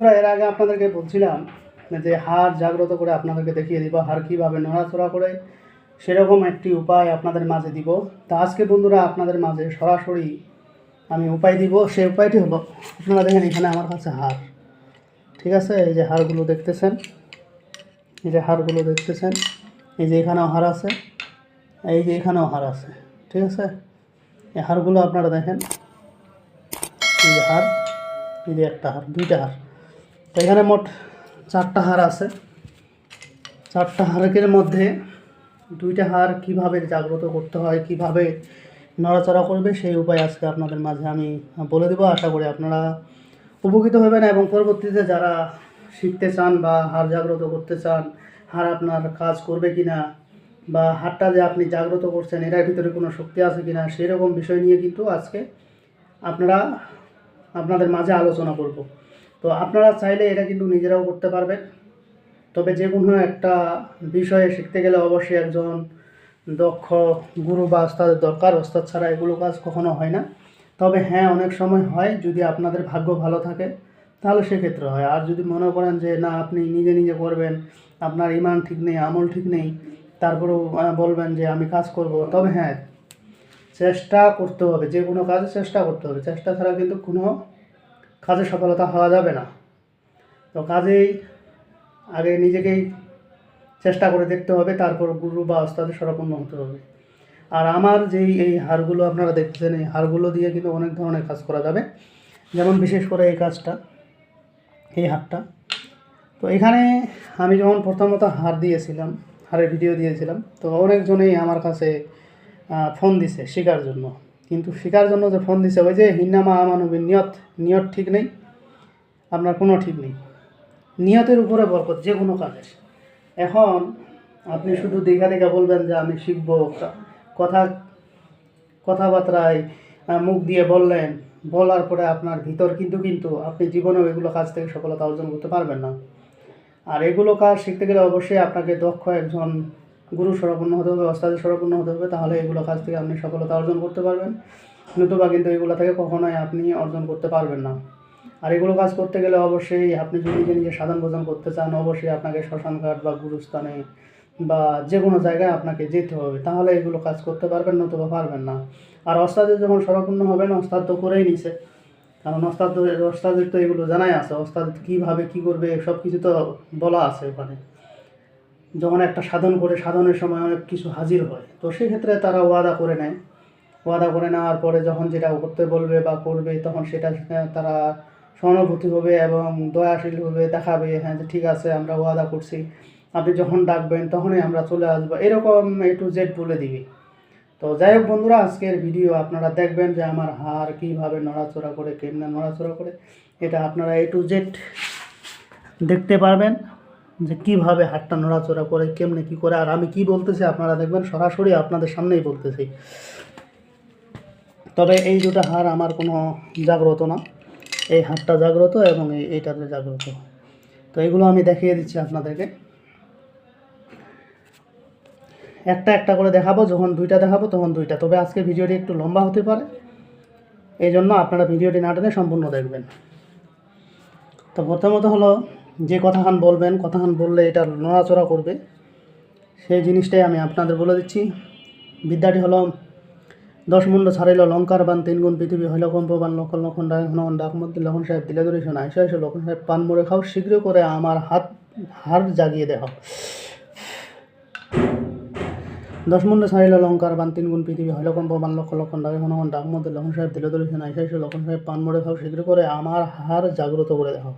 আমরা এর আগে আপনাদেরকে বলছিলাম যে হার জাগ্রত করে আপনাদেরকে দেখিয়ে দিব হার কীভাবে নড়াচড়া করে সেরকম একটি উপায় আপনাদের মাঝে দিব। তা আজকে বন্ধুরা আপনাদের মাঝে সরাসরি আমি উপায় দিব। সেই উপায়টি হলো, আপনারা দেখেন এখানে আমার কাছে হার ঠিক আছে? এই যে হারগুলো দেখতেছেন? এই যে হারগুলো দেখতেছেন? এই যে এখানেও হার আছে, এই যে এখানেও হার আছে। ঠিক আছে? এই হারগুলো আপনারা দেখেন। এই যে হার এই যে একটা হার দুইটা হাড়। তো এখানে মোট চারটা হাড় আছে। চারটা হাড়ের মধ্যে দুইটা হাড় কীভাবে জাগ্রত করতে হয়, কীভাবে নড়াচড়া করবে, সেই উপায় আজকে আপনাদের মাঝে আমি বলে দেবো। আশা করি আপনারা উপকৃত হবেন এবং পরবর্তীতে যারা শিখতে চান বা হাড় জাগ্রত করতে চান, হাড় আপনার কাজ করবে কি না বা হাড়টা যে আপনি জাগ্রত করছেন, এটার ভিতরে কোনো শক্তি আছে কি না সেরকম বিষয় নিয়ে কিন্তু আজকে আপনারা আপনাদের মাঝে আলোচনা করব। তো আপনারা চাইলে এটা কিন্তু নিজেরাও করতে পারবেন। তবে যে কোনো একটা বিষয়ে শিখতে গেলে অবশ্যই একজন দক্ষ গুরু বা ওস্তাদের দরকার। ওস্তাদ ছাড়া এগুলো কাজ কখনো হয় না। তবে হ্যাঁ অনেক সময় হয় যদি আপনাদের ভাগ্য ভালো থাকে, তাহলে সেক্ষেত্রে হয়। আর যদি মনে করেন যে, না, আপনি নিজে নিজে করবেন, আপনার ইমান ঠিক নেই, আমল ঠিক নেই, তারপরেও বলবেন যে, আমি কাজ করব। তবে হ্যাঁ চেষ্টা করতে হবে। যে কোনো কাজে চেষ্টা করতে হবে। চেষ্টা ছাড়া কিন্তু কোনো কাজে সফলতা হওয়া যাবে না। তো কাজেই আগে নিজেকেই চেষ্টা করে দেখতে হবে, তারপর গুরু বা ওস্তাদের সরাপন্ন হতে হবে। আর আমার যেই এই হাড়গুলো আপনারা দেখতেছেন, এই হাড়গুলো দিয়ে কিন্তু অনেক ধরনের কাজ করা যাবে। যেমন বিশেষ করে এই কাজটা, এই হাড়টা তো এখানে আমি যখন প্রথমত হার দিয়েছিলাম হাড়ের ভিডিও দিয়েছিলাম, তো অনেকজনেই আমার কাছে ফোন দিছে শেখার জন্য। কিন্তু শেখার জন্য যে ফোন দিছে, ওই যে হিন্নামা আমানবী নিয়ত নিয়ত ঠিক নেই, আপনার কোনো ঠিক নেই। নিয়তের উপরে বরকত, যে কোনো কাজের এখন আপনি শুধু দেখা দেখা বলবেন যে আমি শিখব কথা, কথাবার্তায় মুখ দিয়ে বললেন, বলার পরে আপনার ভিতর কিন্তু কিন্তু আপনি জীবনেও এগুলো কাজ থেকে সফলতা অর্জন করতে পারবেন না। আর এগুলো কাজ শিখতে গেলে অবশ্যই আপনাকে দক্ষ একজন গুরু সরাপন্ন হতে হবে ওস্তাদের সরাপন্ন হতে হবে, তাহলে এগুলো কাজ থেকে আপনি সফলতা অর্জন করতে পারবেন। নতুবা কিন্তু এগুলো থেকে কখনোই আপনি অর্জন করতে পারবেন না। আর এগুলো কাজ করতে গেলে অবশ্যই আপনি যদি নিজে নিজে সাধন ভোজন করতে চান, অবশ্যই আপনাকে শ্মশান ঘাট বা গুরুস্থানে বা যে কোনো জায়গায় আপনাকে যেতে হবে, তাহলে এগুলো কাজ করতে পারবেন, নতুবা পারবেন না। আর ওস্তাদের যখন সরাপন্ন হবেন অস্তাদ তো করেই নিছে। কারণ ওস্তাদ তো ওস্তাদের তো এগুলো জানাই আছে, ওস্তাদ কীভাবে কী করবে সব কিছু তো বলা আছে ওখানে। যখন একটা সাধন করে সাধনের সময় অনেক কিছু হাজির হয়, তো সেক্ষেত্রে তারা ওয়াদা করে নেয়। ওয়াদা করে নেওয়ার পরে যখন যেটা করতে বলবে বা করবে, তখন সেটা তারা সহানুভূতি হবে এবং দয়াশীল হবে, দেখাবে হ্যাঁ যে ঠিক আছে, আমরা ওয়াদা করছি। আপনি যখন ডাকবেন, তখনই আমরা চলে আসব। এরকম এ টু জেড বলে দিবি। তো যাই হোক বন্ধুরা, আজকের ভিডিও আপনারা দেখবেন যে আমার হার কীভাবে নড়াচড়া করে, কেমনে নড়াচড়া করে, এটা আপনারা এ টু জেড দেখতে পারবেন। যে কীভাবে হাতটা নড়াচড়া করে, কেমনে কি করে, আর আমি কি বলতেছি আপনারা দেখবেন সরাসরি আপনাদের সামনেই বলতেছি। তবে এই দুটো হার আমার কোনো জাগ্রত না। এই হাড়টা জাগ্রত এবং এই এইটাতে জাগ্রত। তো এগুলো আমি দেখিয়ে দিচ্ছি আপনাদেরকে। একটা একটা করে দেখাবো, যখন দুইটা দেখাবো তখন দুইটা। তবে আজকে ভিডিওটি একটু লম্বা হতে পারে। এই জন্য আপনারা ভিডিওটি না টেনে সম্পূর্ণ দেখবেন। তো প্রথমত হলো যে কথাখান বলবেন, কথাখান বললে এটা নড়াচড়া করবে। সেই জিনিসটাই আমি আপনাদের বলে দিচ্ছি। বিদ্যাটি হলো দশ মুন্ড ছাড়িল, লঙ্কার বান তিন গুণ পৃথিবী হইল কম্পবান লক্ষণ লক্ষণ ডাক হনুমান, ডাক মধ্যে লক্ষণ সাহেব, দিলে ধরে শোনা, এসে এসে লক্ষণ সাহেব, পান মরে খাও, শীঘ্র করে আমার হাত হাড় জাগিয়ে দেখাও দশ মুন্ড ছাড়িল, লঙ্কার বান তিন গুণ পৃথিবী হইল কম্পবান লক্ষ লক্ষণ ডাক ঘন ডাক মধ্যে লক্ষণ সাহেব, দিলে ধরে শোনা, এসে এসে লক্ষণ সাহেব, পান মরে খাও, শীঘ্র করে আমার হাড় জাগ্রত করে দেখাও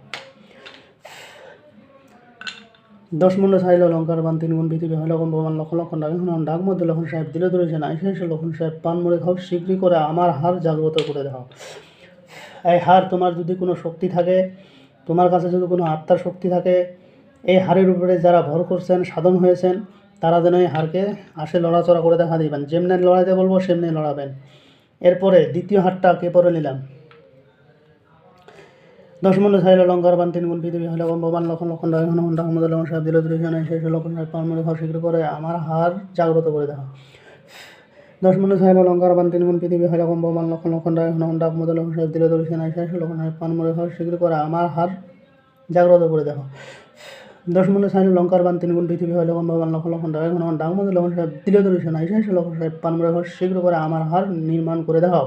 দশ মুন্ড সাইল লঙ্কার বান, তিন গুণ পৃথিবী হইল কম্পমান লক্ষ লক্ষ ডাক হনুমান ডাক মধ্যে লক্ষণ সাহেব দিলে ধরেছেন আইসে এসে লক্ষণ সাহেব পান মরে খাও শীঘ্রই করে আমার হার জাগ্রত করে দাও এই হার তোমার যদি কোনো শক্তি থাকে, তোমার কাছে যদি কোনো আত্মার শক্তি থাকে, এই হারের উপরে যারা ভর করছেন, সাধন হয়েছেন, তারা যেন এই হারকে আসে লড়াচড়া করে দেখা দিবেন। যেমনি লড়াইতে বলব, সেমনি লড়াবেন। এরপরে দ্বিতীয় হারটা কে পরে নিলাম? দশ মন্ড ছাইল লঙ্কার বান তিন গুণ পৃথিবী হলে কম্পবান লক্ষণ লক্ষণ ডাক ডাক মধ্যে লক্ষণ সাহেব দিল দুজন শেষ লক্ষণ সাহেব পান মনে শীঘ্র করে আমার হার জাগ্রত করে দেওয়া। দশ মন্ড ছাইল লঙ্কার বান তিন গুণ পৃথিবী হলে কম্পবান লক্ষণ লক্ষণ ডাক ডাক মধ্যে লক্ষণ সাহেব দিল দুজন শেষ লক্ষণ সাহেব মনে খাওয়া শীঘ্র করে আমার হার জাগ্রত করে দেখো দশ মনে সাইলে লঙ্কার বান তিন গুণ পৃথিবী হয় লক্ষণ ভগবান লক্ষ লক্ষণ ডাক ডাক মধ্যে লক্ষণ সাহেব দিলে ধরেছে না এসে এসে লক্ষণ সাহেব পান মরে ঘর শীঘ্র করে আমার হার নির্মাণ করে দেখাও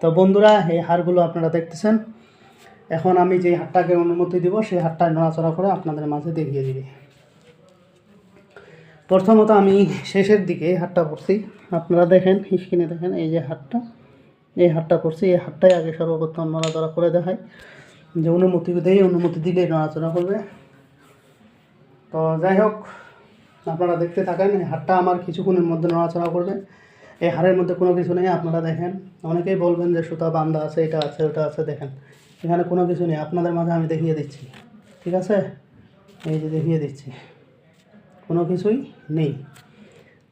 তো বন্ধুরা, এই হারগুলো আপনারা দেখতেছেন। এখন আমি যে হাটটাকে অনুমতি দিব, সেই হাটটা নড়াচড়া করে আপনাদের মাঝে দেখিয়ে দিবে। প্রথমত আমি শেষের দিকে হাটটা করছি। আপনারা দেখেন, স্ক্রিনে দেখেন এই যে হাটটা। এই হাটটা করছি, এই হাটটাই আগে সর্বপ্রথম নড়াচড়া করে দেখাই। যে অনুমতি দেই, অনুমতি দিলে নড়াচড়া করবে। তো যাই হোক, আপনারা দেখতে থাকেন, এই হাটটা আমার কিছুক্ষণের মধ্যে নড়াচড়া করবে। এই হাড়ের মধ্যে কোনো কিছু নেই, আপনারা দেখেন। অনেকেই বলবেন যে, সুতা বান্ধা আছে, এটা আছে, ওটা আছে, দেখেন। এখানে কোনো কিছু নেই, আপনাদের মাঝে আমি দেখিয়ে দিচ্ছি, ঠিক আছে? এই যে দেখিয়ে দিচ্ছি, কোনো কিছুই নেই।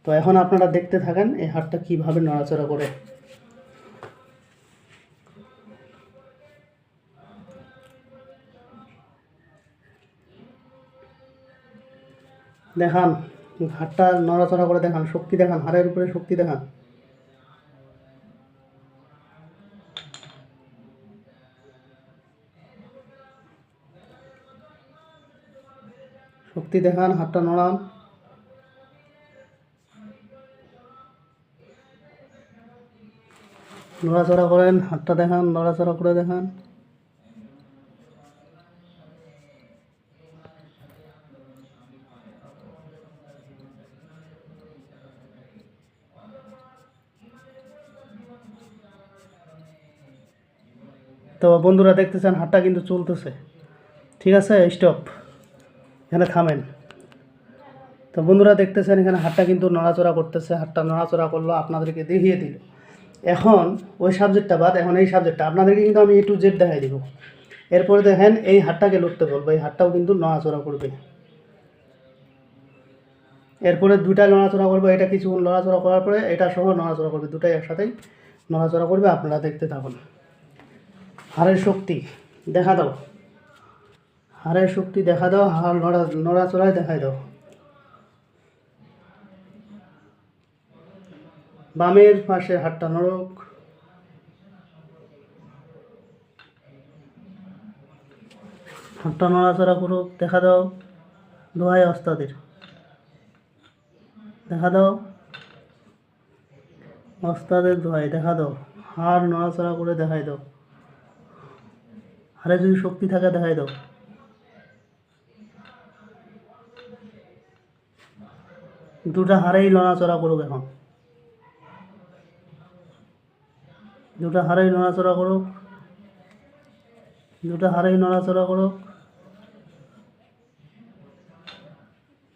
তো এখন আপনারা দেখতে থাকেন এই হাটটা কীভাবে নড়াচড়া করে। দেখান, হাটটা নড়াচড়া করে দেখান, শক্তি দেখান, হাড়ের উপরে শক্তি দেখান। শক্তি দেখান, হাতটা নড়ান। নড়াচড়া করেন, হাতটা দেখান, নড়াচড়া করে দেখান। তো বন্ধুরা দেখতেছেন হাটটা কিন্তু চলতেছে। ঠিক আছে স্টপ এখানে থামেন। তো বন্ধুরা দেখতেছেন এখানে হাটটা কিন্তু নড়াচড়া করতেছে, হাটটা নড়াচড়া করল, আপনাদেরকে দেখিয়ে দিল। এখন ওই সাবজেক্টটা বাদ, এখন এই সাবজেক্টটা আপনাদেরকে কিন্তু আমি এ টু জেড দেখাই দিব। এরপরে দেখেন এই হাটটাকে লড়তে বলব, এই হাটটাও কিন্তু নড়াচড়া করবে। এরপরে দুটাই নড়াচড়া করবে, এটা কিছু নড়াচড়া করার পরে এটা সহ নড়াচড়া করবে, দুটাই একসাথেই নড়াচড়া করবে, আপনারা দেখতে থাকুন। হাড়ের শক্তি, দেখা দাও। হাড়ের শক্তি দেখা দাও হাড় নড়া, নড়াচড়ায় দেখাই দাও। বামের পাশে হাতটা নরক হাতটা নড়াচড়া করুক, দেখা দাও। দোহাই অস্তাদের। দেখা দাও। অস্তাদের দোহাই দেখা দাও। হাড় নড়াচড়া করে দেখাই দাও। হাড়ে যদি শক্তি থাকে দেখাই দাও। দুটা হাড়েই নড়াচড়া করুক এখন। দুটা হাড়েই নড়াচড়া করুক। দুটা হাড়েই নড়াচড়া করুক।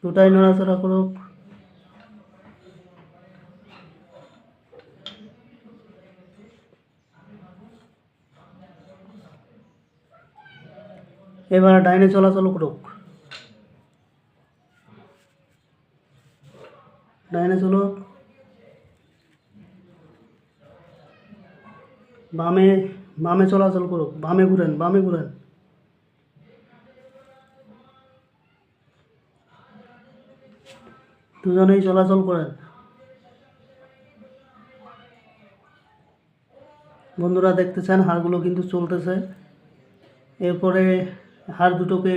দুটাই নড়াচড়া করুক। এবার ডাইনে চলাচল করুক। ডাইনে চলো বামে বামে চলাচল করুক, বামে ঘুরেন বামে ঘুরেন। দুজনেই চলাচল করেন। বন্ধুরা দেখতেছেন, হাড়গুলো কিন্তু চলতেছে। এরপরে হাড় দুটোকে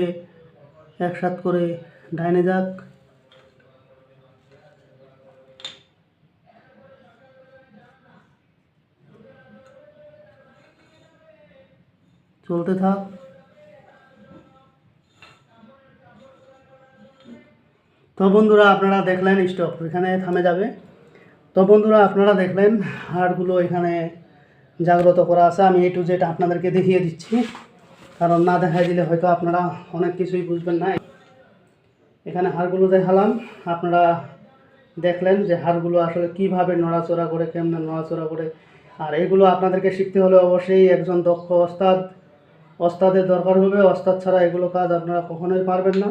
একসাথ করে ডাইনে যাক। চলতে থাক। তো বন্ধুরা, আপনারা দেখলেন স্টপ এখানে থামে যাবে। তো বন্ধুরা, আপনারা দেখলেন হাড়গুলো এখানে জাগ্রত করা আছে। আমি এ টু জেড আপনাদেরকে দেখিয়ে দিচ্ছি। কারণ না দেখাই দিলে হয়তো আপনারা অনেক কিছুই বুঝবেন না। এখানে হাড়গুলো দেখালাম। আপনারা দেখলেন যে হাড়গুলো আসলে কীভাবে নড়াচড়া করে, কেমনে নড়াচড়া করে। আর এগুলো আপনাদেরকে শিখতে হলে অবশ্যই একজন দক্ষ ওস্তাদ ওস্তাদের দরকার হবে ওস্তাদ ছাড়া এগুলো কাজ আপনারা কখনোই পারবেন না।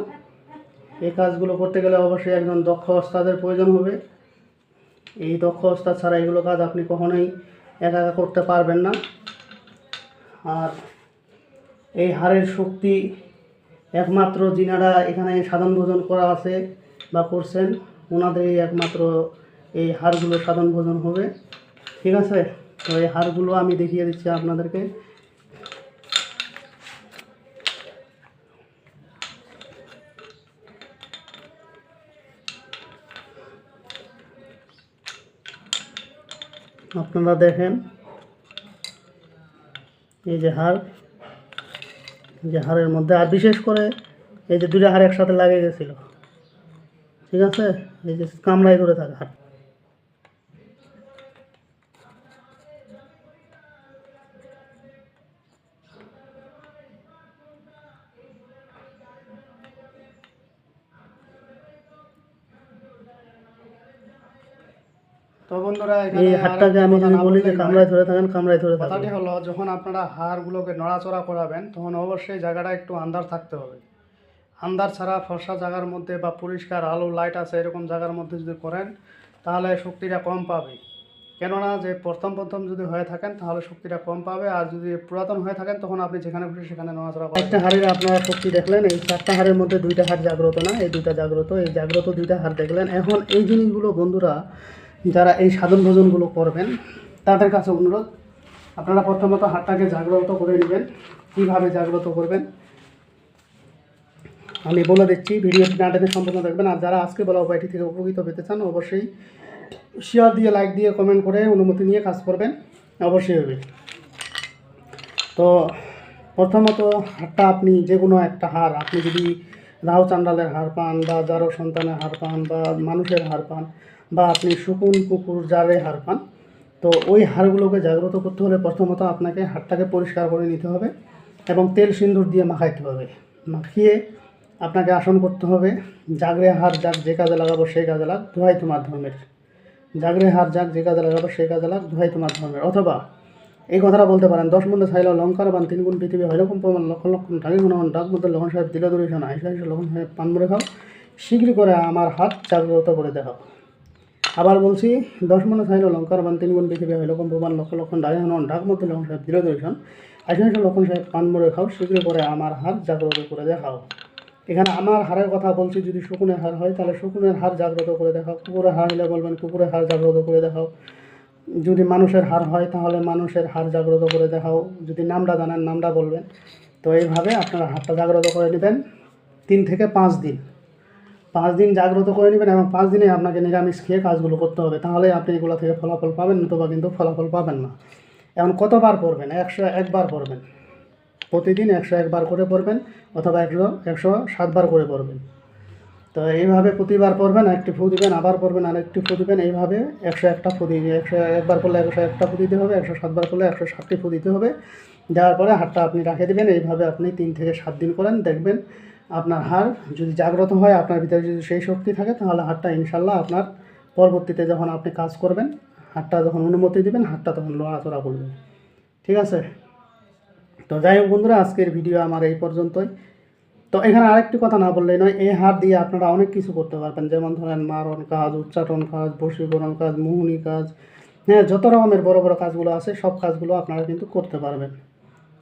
এই কাজগুলো করতে গেলে অবশ্যই একজন দক্ষ ওস্তাদের প্রয়োজন হবে। এই দক্ষ ওস্তাদ ছাড়া এগুলো কাজ আপনি কখনোই একা একা করতে পারবেন না। আর এই হাড়ের শক্তি একমাত্র যিনারা এখানে সাধন ভোজন করা আছে বা করছেন, ওনাদেরই একমাত্র এই হাড়গুলো সাধন ভোজন হবে। ঠিক আছে? তো এই হাড়গুলো আমি দেখিয়ে দিচ্ছি আপনাদেরকে। আপনারা দেখেন। এই যে হার যে হারের মধ্যে, আর বিশেষ করে এই যে দুটা হার একসাথে লাগিয়ে গেছিল। ঠিক আছে? এই যে কামড়াই করে থাকে হাড় তো বন্ধুরা এই হাড়টাকে আমি যদি বলি যে কামড়ায় ধরে থাকেন কামড়ায় ধরে থাকেন। কথাটি হলো যখন আপনারা হাড়গুলোকে নড়াচড়া করাবেন তখন অবশ্যই জায়গাটা একটু আন্দার থাকতে হবে। আন্দার ছাড়া ফর্সা জায়গার মধ্যে বা পরিষ্কার আলো লাইট আছে এরকম জায়গার মধ্যে যদি করেন তাহলে শক্তিটা কম পাবে। কেননা যে প্রথম প্রথম যদি হয়ে থাকেন তাহলে শক্তিটা কম পাবে। আর যদি পুরাতন হয়ে থাকেন তখন আপনি যেখানে খুশি সেখানে নড়াচড়া একটা হাড়ের আপনারা শক্তি দেখলেন এই চারটা হাড়ের মধ্যে দুইটা হাড় জাগ্রত না? এই দুইটা জাগ্রত এই জাগ্রত দুইটা হাড় দেখলেন। এখন এই জিনিসগুলো বন্ধুরা যারা এই সাধন ভোজনগুলো করবেন, তাদের কাছে অনুরোধ, আপনারা প্রথমত হাড়টাকে জাগ্রত করে নেবেন, কীভাবে জাগ্রত করবেন। আমি বলে দিচ্ছি, ভিডিওটি না টেনে সম্পূর্ণ দেখবেন, আর যারা আজকে বলা উপায়টি থেকে উপকৃত পেতে চান, অবশ্যই শেয়ার দিয়ে লাইক দিয়ে কমেন্ট করে অনুমতি নিয়ে কাজ করবেন, অবশ্যই হবে। তো প্রথমত হারটা আপনি যে কোনো একটা হার আপনি যদি রাহু চান্ডালের হার পান বা যারো সন্তানের হার পান বা মানুষের হার পান বা আপনি শুকুন, কুকুর জারে হাড় পান। তো ওই হাড়গুলোকে জাগ্রত করতে হলে প্রথমত আপনাকে হাড়টাকে পরিষ্কার করে নিতে হবে এবং তেল সিন্দুর দিয়ে মাখাইতে হবে। মাখিয়ে আপনাকে আসন করতে হবে, জাগরে হার যাক যে কাজে লাগাবো সেই কাজে লাগ দোহাই তোমার ধর্মের। জাগরে হার যাক যে কাজে লাগাবো সেই কাজে লাগ দোহাই তোমার ধর্মের। অথবা এই কথাটা বলতে পারেন, দশ মধ্যে ছাইল লঙ্কার বান তিন গুণ পৃথিবী হয়রকম প্রমাণ লক্ষ লক্ষ টাকি গুণ ডাক মধ্যে লক্ষণ সাহেব দিল দূরেশন আইসা আইসা লক্ষণ সাহেব পান মরে খাও, শীঘ্র করে আমার হাত জাগ্রত করে দেখাও। আবার বলছি, দশ মনে ছাইল লঙ্কার বান, তিন গুণ পৃথিবী হয়রকম প্রমাণ লক্ষ লক্ষ ডাকি গুণ ডাক মধ্যে লক্ষণ সাহেব দিল দূরেশন আইসা আইসা লক্ষণ সাহেব, পান মরে খাও শীঘ্র করে আমার হাত জাগ্রত করে দেখাও। এখানে আমার হারের কথা বলছি, যদি শকুনের হার হয়, তাহলে শকুনের হার জাগ্রত করে দেখাও। কুকুরের হার হলে বলবেন, কুকুরের হার জাগ্রত করে দেখাও। যদি মানুষের হার হয়, তাহলে মানুষের হার জাগ্রত করে দেখাও। যদি নামটা জানেন নামটা বলবেন। তো এইভাবে আপনারা হারটা জাগ্রত করে নেবেন তিন থেকে পাঁচ দিন। পাঁচ দিন জাগ্রত করে নেবেন এবং পাঁচ দিনে আপনাকে নিরামিষ খেয়ে কাজগুলো করতে হবে। তাহলে আপনি এগুলো থেকে ফলাফল পাবেন, নতুবা কিন্তু ফলাফল পাবেন না। এখন কতবার পড়বেন? একশো একবার পড়বেন। প্রতিদিন একশো একবার করে পড়বেন অথবা একশো একশো সাতবার করে পড়বেন। তো এইভাবে প্রতিবার পড়বেন, একটি ফু দিবেন, আবার পড়বেন আর একটি ফু দিবেন, এইভাবে একশো একটা ফু দিয়ে, একশো একবার করলে একশো একটা ফু দিতে হবে, একশো সাতবার করলে একশো ষাটটি ফু দিতে হবে। দেওয়ার পরে হাড়টা আপনি রাখে দেবেন, এইভাবে আপনি তিন থেকে সাত দিন করেন, দেখবেন আপনার হাড় যদি জাগ্রত হয়, আপনার ভিতরে যদি সেই শক্তি থাকে, তাহলে হাড়টা ইনশাল্লাহ আপনার পরবর্তীতে যখন আপনি কাজ করবেন, হাড়টা যখন অনুমতি দিবেন, হাড়টা তখন লড়াচড়া করবে। ঠিক আছে? তো যাই হোক বন্ধুরা, আজকের ভিডিও আমার এই পর্যন্তই। তো এখানে আরেকটি কথা না বললেই নয়, এই হার দিয়ে আপনারা অনেক কিছু করতে পারবেন। যেমন ধরেন মারণ কাজ উচ্চাটন কাজ, বশীকরণ কাজ, মোহনী কাজ হ্যাঁ যত রকমের বড় বড় কাজগুলো আছে, সব কাজগুলো আপনারা কিন্তু করতে পারবেন।